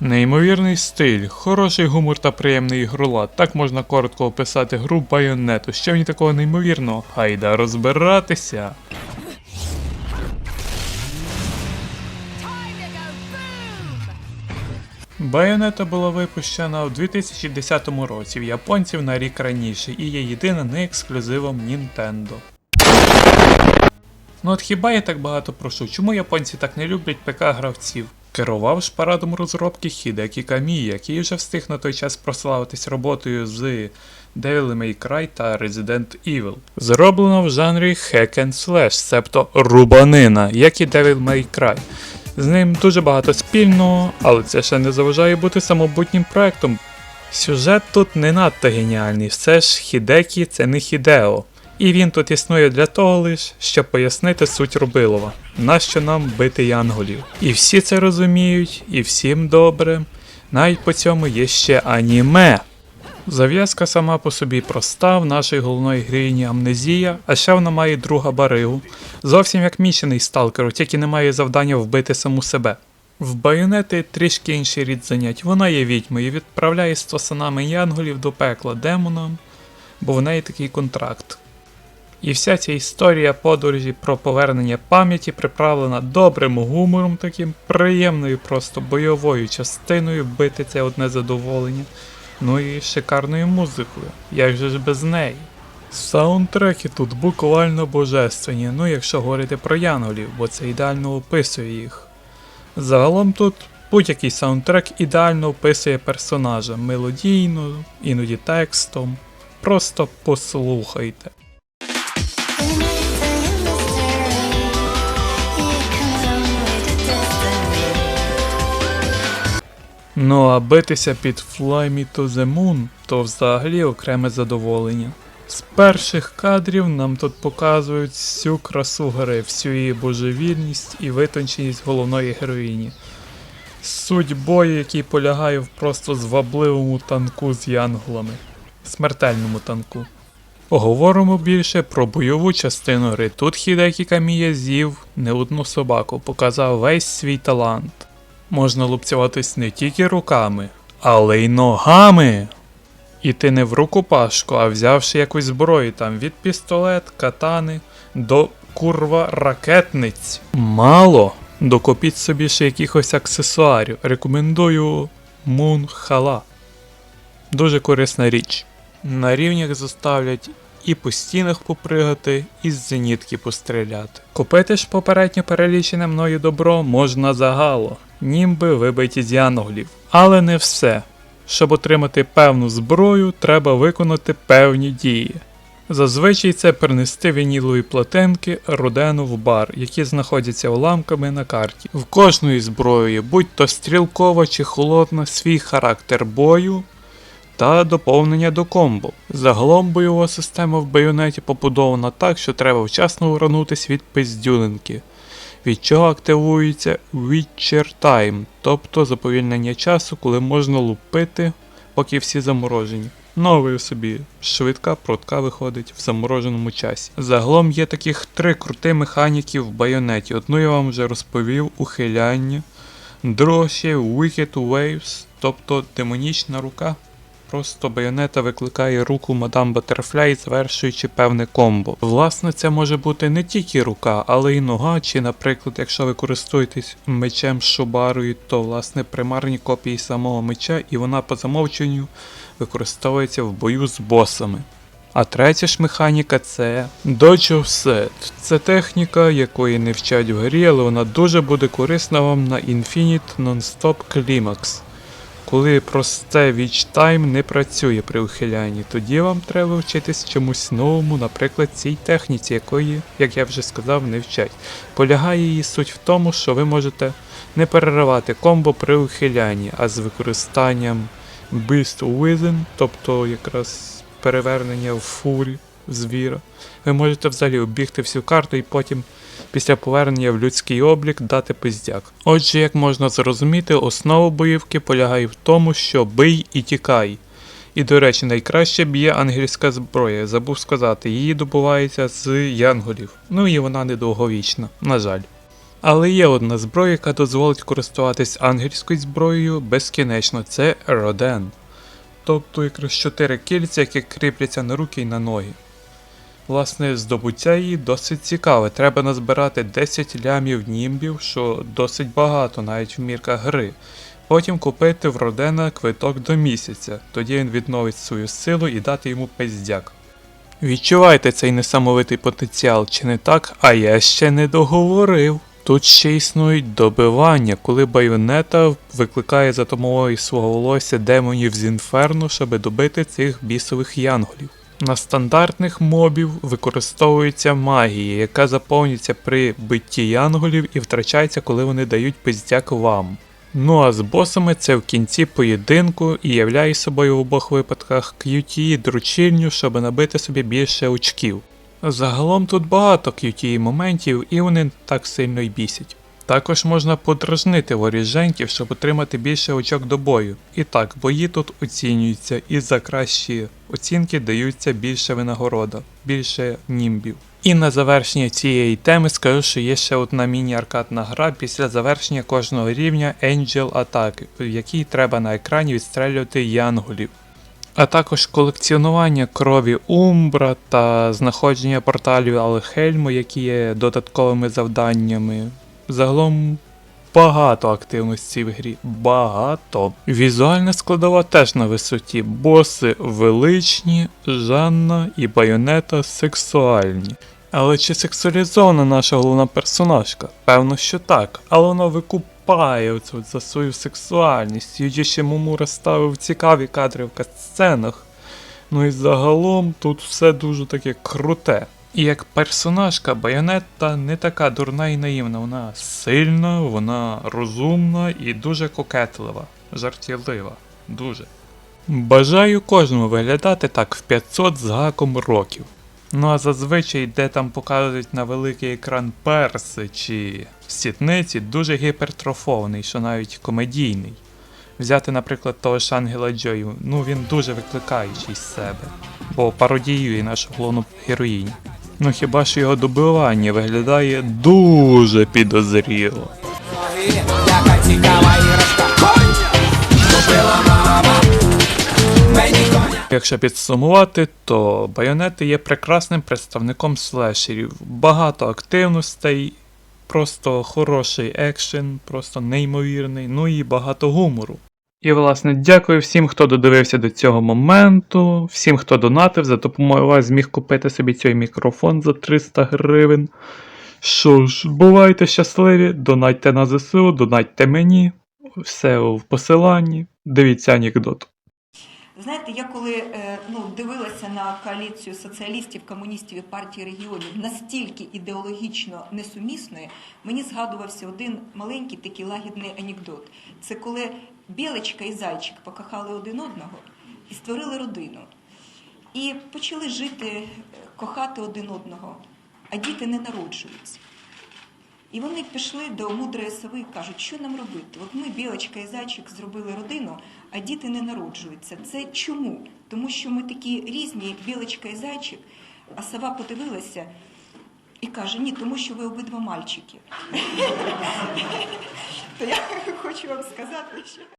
Неймовірний стиль, хороший гумор та приємний ігролад. Так можна коротко описати гру Байонету. Що в ній такого неймовірного? Гайда розбиратися. Байонета була випущена у 2010 році в японців на рік раніше і є єдина не ексклюзивом Nintendo. Ну от хіба я так багато прошу? Чому японці так не люблять ПК-гравців? Керував ж парадом розробки Хідекі Камі, який вже встиг на той час прославитись роботою з Devil May Cry та Resident Evil. Зроблено в жанрі Hack and Slash, себто рубанина, як і Devil May Cry. З ним дуже багато спільного, але це ще не заважає бути самобутнім проектом. Сюжет тут не надто геніальний, все ж Хідекі це не Хідео. І він тут існує для того лиш, щоб пояснити суть Рубилова, нащо нам бити янголів. І всі це розуміють, і всім добре. Навіть по цьому є ще аніме. Зав'язка сама по собі проста, в нашій головної героїні амнезія, а ще вона має друга баригу. Зовсім як мічений сталкеру, тільки не має завдання вбити саму себе. В байонети трішки інший рід занять. Вона є відьмою відправляє з янголів до пекла демонам, бо в неї такий контракт. І вся ця історія подорожі про повернення пам'яті приправлена добрим гумором, таким приємною, просто бойовою частиною бити це одне задоволення. Ну і шикарною музикою. Як же ж без неї? Саундтреки тут буквально божественні, ну якщо говорити про янголів, бо це ідеально описує їх. Загалом тут будь-який саундтрек ідеально описує персонажа мелодійно, іноді текстом. Просто послухайте. Ну а битися під Fly Me to the Moon то взагалі окреме задоволення. З перших кадрів нам тут показують всю красу гри, всю її божевільність і витонченість головної героїні. Суть бою, який полягає в просто звабливому танку з янголами, смертельному танку. Поговоримо більше про бойову частину гри. Тут Хідекі Камія з'їв не одну собаку, показав весь свій талант. Можна лупцюватись не тільки руками, але й ногами. І ти не в рукопашку, а взявши якусь зброю там від пістолет, катани до курва ракетниць. Мало. Докупіть собі ще якихось аксесуарів. Рекомендую Hala. Дуже корисна річ. На рівнях заставлять і по стінах попригати, і з зенітки постріляти. Купити ж попередньо перелічене мною добро можна загало, німби вибиті з янголів. Але не все. Щоб отримати певну зброю, треба виконати певні дії. Зазвичай це принести вінілові платинки Родену в бар, які знаходяться уламками на карті. В кожної зброї, будь то стрілкова чи холодна, свій характер бою та доповнення до комбо. Загалом бойова система в байонеті побудована так, що треба вчасно уранутись від пиздюлинки, від чого активується Witcher Time, тобто заповільнення часу, коли можна лупити, поки всі заморожені. Новою собі швидка протка виходить в замороженому часі. Загалом є таких три крути механіки в байонеті. Одну я вам вже розповів ухиляння, друга ще Wicked Waves, тобто демонічна рука. Просто байонета викликає руку мадам Батерфляй, завершуючи певне комбо. Власне, це може бути не тільки рука, але й нога, чи, наприклад, якщо ви користуєтесь мечем шубарою, то власне примарні копії самого меча, і вона по замовченню використовується в бою з босами. А третя ж механіка це Dodge Offset. Це техніка, якої не вчать в грі, але вона дуже буде корисна вам на Infinite Non-Stop Climax. Коли просте Witch Time не працює при ухилянні, тоді вам треба вчитись чомусь новому, наприклад, цій техніці, якої, як я вже сказав, не вчать. Полягає її суть в тому, що ви можете не переривати комбо при ухилянні, а з використанням Beast Within, тобто якраз перевернення в фурі звіра. Ви можете взагалі обігти всю карту і потім після повернення в людський облік дати пиздяк. Отже, як можна зрозуміти, основа боївки полягає в тому, що бий і тікай. І, до речі, найкраще б'є ангельська зброя, забув сказати, її добувається з янголів. Ну і вона недовговічна, на жаль. Але є одна зброя, яка дозволить користуватись ангельською зброєю безкінечно, це Роден. Тобто якраз чотири кільця, які кріпляться на руки і на ноги. Власне, здобуття її досить цікаве. Треба назбирати 10 лямів німбів, що досить багато навіть в мірках гри. Потім купити в Родена квиток до місяця, тоді він відновить свою силу і дати йому пиздяк. Відчувайте цей несамовитий потенціал, чи не так? А я ще не договорив. Тут ще існують добивання, коли байонета викликає за допомогою свого волосся демонів з інферно, щоб добити цих бісових янголів. На стандартних мобів використовується магія, яка заповнюється при битті янголів і втрачається, коли вони дають пиздяк вам. Ну а з босами це в кінці поєдинку і являє собою в обох випадках QTE дручильню, щоб набити собі більше очків. Загалом тут багато QTE моментів і вони так сильно й бісять. Також можна подражнити воріженьків, щоб отримати більше очок до бою. І так, бої тут оцінюються, і за кращі оцінки даються більше винагорода, більше німбів. І на завершення цієї теми скажу, що є ще одна міні-аркадна гра після завершення кожного рівня Angel Attack, в якій треба на екрані відстрелювати янголів. А також колекціонування крові Умбра та знаходження порталів Алхельму, які є додатковими завданнями. Загалом багато активності в грі. Багато. Візуальна складова теж на висоті. Боси величні, Жанна і Байонета сексуальні. Але чи сексуалізована наша головна персонажка? Певно, що так, але вона викупає от за свою сексуальність. Юджі ще Мумура ставив цікаві кадри в катсценах. Ну і загалом тут все дуже таке круте. І як персонажка Байонетта не така дурна і наївна, вона сильна, вона розумна і дуже кокетлива, жартівлива. Дуже. Бажаю кожному виглядати так в 500 з гаком років. Ну а зазвичай, де там показують на великий екран перси чи сітниці, дуже гіпертрофований, що навіть комедійний. Взяти, наприклад, того ж Ангела Джою, ну він дуже викликаючий з себе, бо пародіює нашу головну героїню. Ну хіба що його добивання виглядає дуже підозріло. Якщо підсумувати, то байонети є прекрасним представником слешерів. Багато активностей, просто хороший екшен, просто неймовірний, ну і багато гумору. І, власне, дякую всім, хто додивився до цього моменту, всім, хто донатив, за допомогою вас зміг купити собі цей мікрофон за 300 гривень. Що ж, бувайте щасливі, донатьте на ЗСУ, донатьте мені, все в посиланні, дивіться анекдот. Знаєте, я коли е, ну, дивилася на коаліцію соціалістів, комуністів і партії регіонів настільки ідеологічно несумісної, мені згадувався один маленький такий лагідний анекдот. Це коли білочка і зайчик покохали один одного і створили родину. І почали жити, е, кохати один одного, а діти не народжуються. І вони пішли до мудрої сови і кажуть, що нам робити? От ми, білочка і зайчик, зробили родину, а діти не народжуються. Це чому? Тому що ми такі різні, білочка і зайчик, а сова подивилася і каже, ні, тому що ви обидва мальчики. То я хочу вам сказати, що.